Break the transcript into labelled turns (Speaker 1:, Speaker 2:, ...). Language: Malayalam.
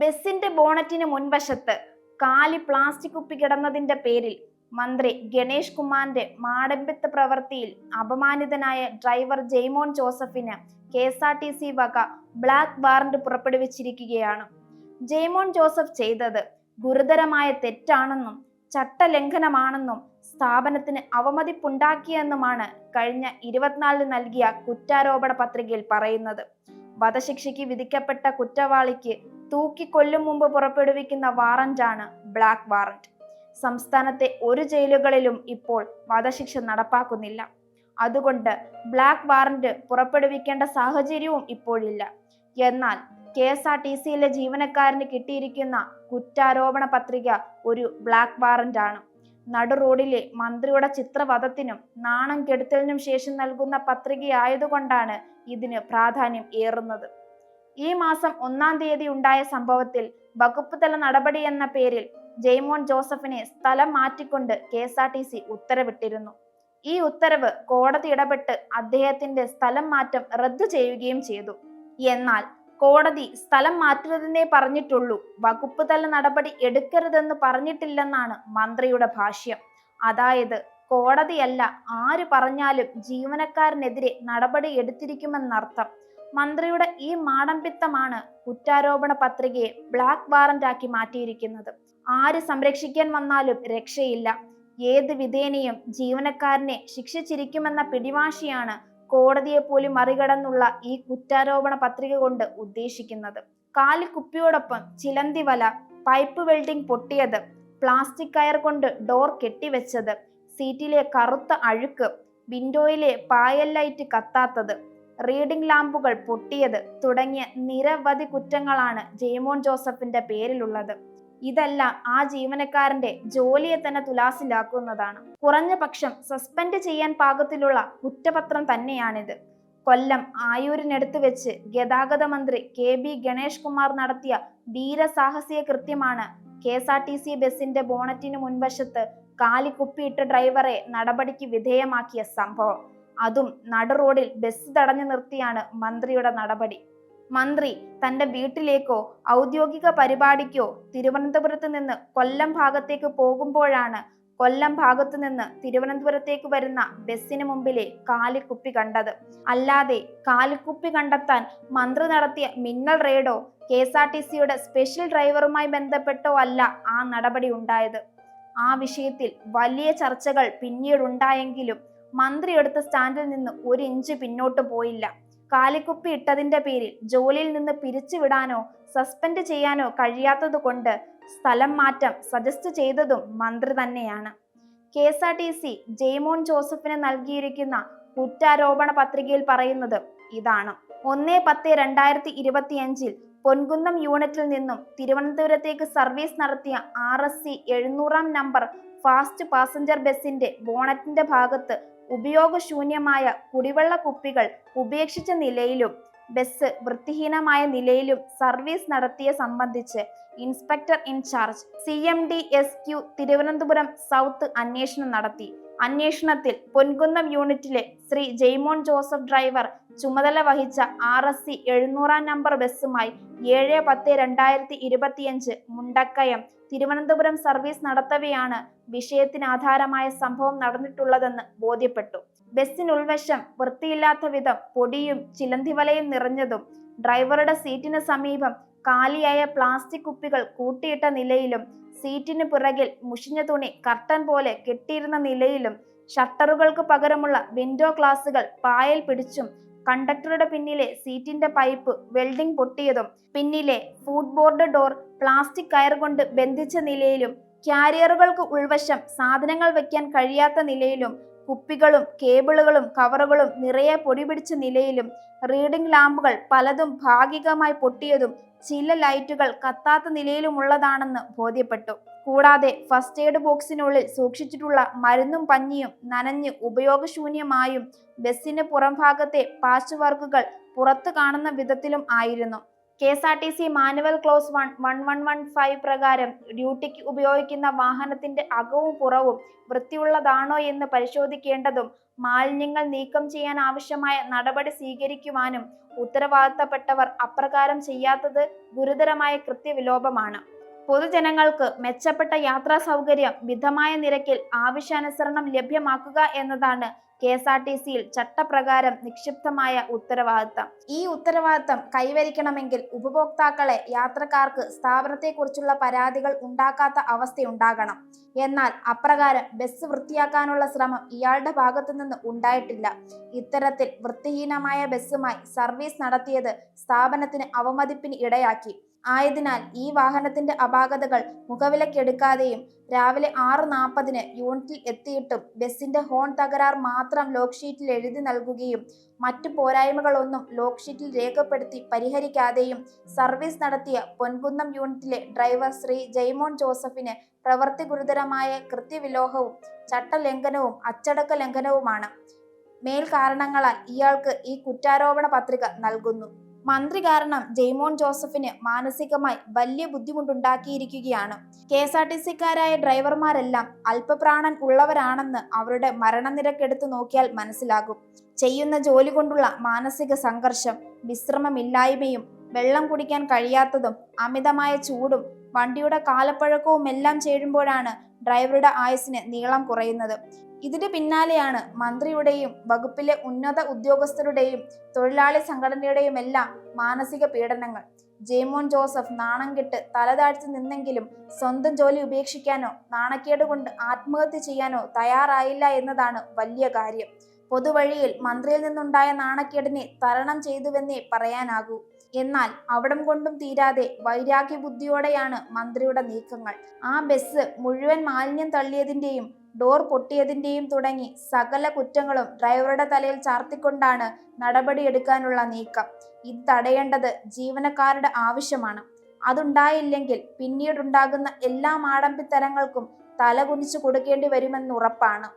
Speaker 1: ബസിന്റെ ബോണറ്റിന് മുൻവശത്ത് കാലി പ്ലാസ്റ്റിക് കുപ്പി കിടന്നതിന്റെ പേരിൽ മന്ത്രി ഗണേഷ് കുമാറിന്റെ മാടമ്പിത്ത പ്രവൃത്തിയിൽ അപമാനിതനായ ഡ്രൈവർ ജെയ്മോൻ ജോസഫിന് K S R T C വക ബ്ലാക്ക് വാറന്റ് പുറപ്പെടുവിച്ചിരിക്കുകയാണ്. ജെയ്മോൻ ജോസഫ് ചെയ്തത് ഗുരുതരമായ തെറ്റാണെന്നും ചട്ടലംഘനമാണെന്നും സ്ഥാപനത്തിന് അവമതിപ്പുണ്ടാക്കിയെന്നുമാണ് കഴിഞ്ഞ ഇരുപത്തിനാലിന് നൽകിയ കുറ്റാരോപണ പത്രികയിൽ പറയുന്നത്. വധശിക്ഷയ്ക്ക് വിധിക്കപ്പെട്ട കുറ്റവാളിക്ക് തൂക്കിക്കൊല്ലും മുമ്പ് പുറപ്പെടുവിക്കുന്ന വാറന്റാണ് ബ്ലാക്ക് വാറന്റ്. സംസ്ഥാനത്തെ ഒരു ജയിലുകളിലും ഇപ്പോൾ വധശിക്ഷ നടപ്പാക്കുന്നില്ല. അതുകൊണ്ട് ബ്ലാക്ക് വാറന്റ് പുറപ്പെടുവിക്കേണ്ട സാഹചര്യവും ഇപ്പോഴില്ല. എന്നാൽ കെ എസ് ആർ ടി സിയിലെ ജീവനക്കാരന് കിട്ടിയിരിക്കുന്ന കുറ്റാരോപണ പത്രിക ഒരു ബ്ലാക്ക് വാറന്റ് ആണ് നടു റോഡിലെ മന്ത്രിയുടെ ചിത്രവധത്തിനും നാണം കെടുത്തലിനും ശേഷം നൽകുന്ന പത്രികയായതുകൊണ്ടാണ് ഇതിന് പ്രാധാന്യം ഏറുന്നത്. ഈ മാസം ഒന്നാം തീയതി ഉണ്ടായ സംഭവത്തിൽ വകുപ്പ് തല നടപടി എന്ന പേരിൽ ജെയ്മോൻ ജോസഫിനെ സ്ഥലം മാറ്റിക്കൊണ്ട് K S R T C ഉത്തരവിട്ടിരുന്നു. ഈ ഉത്തരവ് കോടതി ഇടപെട്ട് അദ്ദേഹത്തിന്റെ സ്ഥലം മാറ്റം റദ്ദു ചെയ്യുകയും ചെയ്തു. എന്നാൽ കോടതി സ്ഥലം മാറ്റരുതെന്നേ പറഞ്ഞിട്ടുള്ളൂ. വകുപ്പ് തല നടപടി എടുക്കരുതെന്ന് പറഞ്ഞിട്ടില്ലെന്നാണ് മന്ത്രിയുടെ ഭാഷ്യം. അതായത് കോടതിയല്ല ആര് പറഞ്ഞാലും ജീവനക്കാരനെതിരെ നടപടി എടുത്തിരിക്കുമെന്നർത്ഥം. മന്ത്രിയുടെ ഈ മാടമ്പിത്തമാണ് കുറ്റാരോപണ പത്രികയെ ബ്ലാക്ക് വാറന്റാക്കി മാറ്റിയിരിക്കുന്നത്. ആര് സംരക്ഷിക്കാൻ വന്നാലും രക്ഷയില്ല. ഏത് വിധേനയും ജീവനക്കാരനെ ശിക്ഷിച്ചിരിക്കുമെന്ന പിടിവാശിയാണ് കോടതിയെ പോലും മറികടന്നുള്ള ഈ കുറ്റാരോപണ പത്രിക കൊണ്ട് ഉദ്ദേശിക്കുന്നത്. കാലി കുപ്പിയോടൊപ്പം ചിലന്തി വല പൈപ്പ് വെൽഡിംഗ് പൊട്ടിയത് പ്ലാസ്റ്റിക് കയർ കൊണ്ട് ഡോർ കെട്ടിവെച്ചത് സീറ്റിലെ കറുത്ത അഴുക്ക് വിൻഡോയിലെ പായൽ ലൈറ്റ് കത്താത്തത് റീഡിംഗ് ലാമ്പുകൾ പൊട്ടിയത് തുടങ്ങിയ നിരവധി കുറ്റങ്ങളാണ് ജെയ്മോൻ ജോസഫിന്റെ പേരിലുള്ളത്. ഇതെല്ലാം ആ ജീവനക്കാരന്റെ ജോലിയെ തന്നെ തുലാസിലാക്കുന്നതാണ്. കുറഞ്ഞ പക്ഷം സസ്പെൻഡ് ചെയ്യാൻ പാകത്തിലുള്ള കുറ്റപത്രം തന്നെയാണിത്. കൊല്ലം ആയൂരിനടുത്ത് വെച്ച് ഗതാഗത മന്ത്രി കെ ബി ഗണേഷ് കുമാർ നടത്തിയ ധീരസാഹസിക കൃത്യമാണ് K S R T C ബസിന്റെ ബോണറ്റിന് മുൻവശത്ത് കാലിക്കുപ്പിയിട്ട ഡ്രൈവറെ നടപടിക്ക് വിധേയമാക്കിയ സംഭവം. അതും നടുറോഡിൽ ബസ് തടഞ്ഞു നിർത്തിയാണ് മന്ത്രിയുടെ നടപടി. മന്ത്രി തന്റെ വീട്ടിലേക്കോ ഔദ്യോഗിക പരിപാടിക്കോ തിരുവനന്തപുരത്ത് നിന്ന് കൊല്ലം ഭാഗത്തേക്ക് പോകുമ്പോഴാണ് കൊല്ലം ഭാഗത്തു നിന്ന് തിരുവനന്തപുരത്തേക്ക് വരുന്ന ബസ്സിന് മുമ്പിലെ കാലിക്കുപ്പി കണ്ടത്. അല്ലാതെ കാലിക്കുപ്പി കണ്ടെത്താൻ മന്ത്രി നടത്തിയ മിന്നൽ റെയ്ഡോ കെ എസ് ആർ ടി സിയുടെ സ്പെഷ്യൽ ഡ്രൈവറുമായി ബന്ധപ്പെട്ടോ അല്ല ആ നടപടി ഉണ്ടായത്. ആ വിഷയത്തിൽ വലിയ ചർച്ചകൾ പിന്നീടുണ്ടായെങ്കിലും മന്ത്രി എടുത്ത സ്റ്റാൻഡിൽ നിന്ന് ഒരു ഇഞ്ച് പിന്നോട്ട് പോയില്ല. കാലിക്കുപ്പി ഇട്ടതിന്റെ പേരിൽ ജോലിയിൽ നിന്ന് പിരിച്ചുവിടാനോ സസ്പെൻഡ് ചെയ്യാനോ കഴിയാത്തത് കൊണ്ട് സ്ഥലം മാറ്റം സജസ്റ്റ് ചെയ്തതും മന്ത്രി തന്നെയാണ്. K S R T C Jaimon ജോസഫിന് നൽകിയിരിക്കുന്ന കുറ്റാരോപണ പത്രികയിൽ പറയുന്നത് ഇതാണ്. ഒന്ന് പത്ത് രണ്ടായിരത്തി ഇരുപത്തിയഞ്ചിൽ പൊൻകുന്നം യൂണിറ്റിൽ നിന്നും തിരുവനന്തപുരത്തേക്ക് സർവീസ് നടത്തിയ ആർ എസ് സി എഴുന്നൂറാം നമ്പർ ഫാസ്റ്റ് പാസഞ്ചർ ബസിന്റെ ബോണറ്റിന്റെ ഭാഗത്ത് ഉപയോഗശൂന്യമായ കുടിവെള്ള കുപ്പികൾ ഉപേക്ഷിച്ച നിലയിലും ബസ് വൃത്തിഹീനമായ നിലയിലും സർവീസ് നടത്തിയ സംബന്ധിച്ച് inspector in charge C M D S Q Thiruvananthapuram south അന്വേഷണം നടത്തി. അന്വേഷണത്തിൽ പൊൻകുന്നം യൂണിറ്റിലെ ശ്രീ ജെയ്മോൻ ജോസഫ് ഡ്രൈവർ ചുമതല വഹിച്ച ആർ എസ് സി എഴുന്നൂറാം നമ്പർ ബസ്സുമായി ഏഴ് പത്ത് രണ്ടായിരത്തി ഇരുപത്തിയഞ്ച് മുണ്ടക്കയം തിരുവനന്തപുരം സർവീസ് നടത്തവെയാണ് വിഷയത്തിന് ആധാരമായ സംഭവം നടന്നിട്ടുള്ളതെന്ന് ബോധ്യപ്പെട്ടു. ബസ്സിനുൾവശം വൃത്തിയില്ലാത്ത വിധം പൊടിയും ചിലന്തിവലയും നിറഞ്ഞതും ഡ്രൈവറുടെ സീറ്റിന് സമീപം കാലിയായ പ്ലാസ്റ്റിക് കുപ്പികൾ കൂട്ടിയിട്ട നിലയിലും സീറ്റിന് പിറകിൽ മുഷിഞ്ഞ തുണി കർട്ടൻ പോലെ കെട്ടിയിരുന്ന നിലയിലും ഷട്ടറുകൾക്ക് പകരമുള്ള വിൻഡോ ഗ്ലാസുകൾ പായൽ പിടിച്ചും കണ്ടക്ടറുടെ പിന്നിലെ സീറ്റിന്റെ പൈപ്പ് വെൽഡിംഗ് പൊട്ടിയതും പിന്നിലെ ഫുഡ് ബോർഡ് ഡോർ പ്ലാസ്റ്റിക് കയർ കൊണ്ട് ബന്ധിച്ച നിലയിലും ക്യാരിയറുകൾക്ക് ഉൾവശം സാധനങ്ങൾ വെക്കാൻ കഴിയാത്ത നിലയിലും കുപ്പികളും കേബിളുകളും കവറുകളും നിറയെ പൊടിപിടിച്ച നിലയിലും റീഡിംഗ് ലാമ്പുകൾ പലതും ഭാഗികമായി പൊട്ടിയതും ചില ലൈറ്റുകൾ കത്താത്ത നിലയിലുമുള്ളതാണെന്ന് ബോധ്യപ്പെട്ടു. കൂടാതെ ഫസ്റ്റ് എയ്ഡ് ബോക്സിനുള്ളിൽ സൂക്ഷിച്ചിട്ടുള്ള മരുന്നും പഞ്ഞിയും നനഞ്ഞ് ഉപയോഗശൂന്യമായും ബസ്സിന് പുറംഭാഗത്തെ പാച്ച് വർക്കുകൾ പുറത്തു കാണുന്ന വിധത്തിലും ആയിരുന്നു. K S R T C manual clause one one one one five പ്രകാരം ഡ്യൂട്ടിക്ക് ഉപയോഗിക്കുന്ന വാഹനത്തിന്റെ അകവും പുറവും വൃത്തിയുള്ളതാണോ എന്ന് പരിശോധിക്കേണ്ടതും മാലിന്യങ്ങൾ നീക്കം ചെയ്യാൻ ആവശ്യമായ നടപടി സ്വീകരിക്കുവാനും ഉത്തരവാദിത്തപ്പെട്ടവർ അപ്രകാരം ചെയ്യാത്തത് ഗുരുതരമായ കൃത്യവിലോപമാണ്. പൊതുജനങ്ങൾക്ക് മെച്ചപ്പെട്ട യാത്രാ സൗകര്യം മിതമായ നിരക്കിൽ ആവശ്യാനുസരണം ലഭ്യമാക്കുക എന്നതാണ് കെ എസ് ആർ ടി സിയിൽ ചട്ടപ്രകാരം നിക്ഷിപ്തമായ ഉത്തരവാദിത്തം. ഈ ഉത്തരവാദിത്തം കൈവരിക്കണമെങ്കിൽ ഉപഭോക്താക്കളെ യാത്രക്കാർക്ക് സ്ഥാപനത്തെക്കുറിച്ചുള്ള പരാതികൾ ഉണ്ടാക്കാത്ത അവസ്ഥയുണ്ടാകണം. എന്നാൽ അപ്രകാരം ബസ് വൃത്തിയാക്കാനുള്ള ശ്രമം ഇയാളുടെ ഭാഗത്തു നിന്ന് ഉണ്ടായിട്ടില്ല. ഇത്തരത്തിൽ വൃത്തിഹീനമായ ബസ്സുമായി സർവീസ് നടത്തിയത് സ്ഥാപനത്തിന് അവമതിപ്പിന് ഇടയാക്കി. ആയതിനാൽ ഈ വാഹനത്തിന്റെ അപാകതകൾ മുഖവിലക്കെടുക്കാതെയും രാവിലെ ആറ് നാൽപ്പതിന് യൂണിറ്റിൽ എത്തിയിട്ടും ബസിന്റെ ഹോൺ തകരാർ മാത്രം ലോക്ക് ഷീറ്റിൽ എഴുതി നൽകുകയും മറ്റു പോരായ്മകളൊന്നും ലോക്ക് ഷീറ്റിൽ രേഖപ്പെടുത്തി പരിഹരിക്കാതെയും സർവീസ് നടത്തിയ പൊൻകുന്നം യൂണിറ്റിലെ ഡ്രൈവർ ശ്രീ ജയ്മോൻ ജോസഫിന് പ്രവൃത്തി ഗുരുതരമായ കൃത്യവിലോഹവും ചട്ടലംഘനവും അച്ചടക്ക ലംഘനവുമാണ്. മേൽ കാരണങ്ങളാൽ ഇയാൾക്ക് ഈ കുറ്റാരോപണ പത്രിക നൽകുന്നു. മന്ത്രി കാരണം ജെയ്മോൻ ജോസഫിന് മാനസികമായി വലിയ ബുദ്ധിമുട്ടുണ്ടാക്കിയിരിക്കുകയാണ്. കെ എസ് ആർ ടി സിക്കാരായ ഡ്രൈവർമാരെല്ലാം അല്പപ്രാണൻ ഉള്ളവരാണെന്ന് അവരുടെ മരണനിരക്കെടുത്തു നോക്കിയാൽ മനസ്സിലാകും. ചെയ്യുന്ന ജോലി കൊണ്ടുള്ള മാനസിക സംഘർഷം വിശ്രമമില്ലായ്മയും വെള്ളം കുടിക്കാൻ കഴിയാത്തതും അമിതമായ ചൂടും വണ്ടിയുടെ കാലപ്പഴക്കവും എല്ലാം ചേരുമ്പോഴാണ് ഡ്രൈവറുടെ ആയുസിന് നീളം കുറയുന്നത്. ഇതിന് പിന്നാലെയാണ് മന്ത്രിയുടെയും വകുപ്പിലെ ഉന്നത ഉദ്യോഗസ്ഥരുടെയും തൊഴിലാളി സംഘടനയുടെയും എല്ലാം മാനസിക പീഡനങ്ങൾ. ജെയ്മോൻ ജോസഫ് നാണം കെട്ട് തലതാഴ്ത്തി നിന്നെങ്കിലും സ്വന്തം ജോലി ഉപേക്ഷിക്കാനോ നാണക്കേട് കൊണ്ട് ആത്മഹത്യ ചെയ്യാനോ തയ്യാറായില്ല എന്നതാണ് വലിയ കാര്യം. പൊതുവഴിയിൽ മന്ത്രിയിൽ നിന്നുണ്ടായ നാണക്കേടിനെ തരണം ചെയ്തുവെന്നേ പറയാനാകൂ. എന്നാൽ അവിടം കൊണ്ടും തീരാതെ വൈരാഗ്യ ബുദ്ധിയോടെയാണ് മന്ത്രിയുടെ നീക്കങ്ങൾ. ആ ബസ് മുഴുവൻ മാലിന്യം തള്ളിയതിന്റെയും ഡോർ പൊട്ടിയതിന്റെയും തുടങ്ങി സകല കുറ്റങ്ങളും ഡ്രൈവറുടെ തലയിൽ ചാർത്തിക്കൊണ്ടാണ് നടപടിയെടുക്കാനുള്ള നീക്കം. ഇത് തടയേണ്ടത് ജീവനക്കാരുടെ ആവശ്യമാണ്. അതുണ്ടായില്ലെങ്കിൽ പിന്നീടുണ്ടാകുന്ന എല്ലാ മാടമ്പിത്തരങ്ങൾക്കും തലകുനിച്ചു കൊടുക്കേണ്ടി വരുമെന്നുറപ്പാണ്.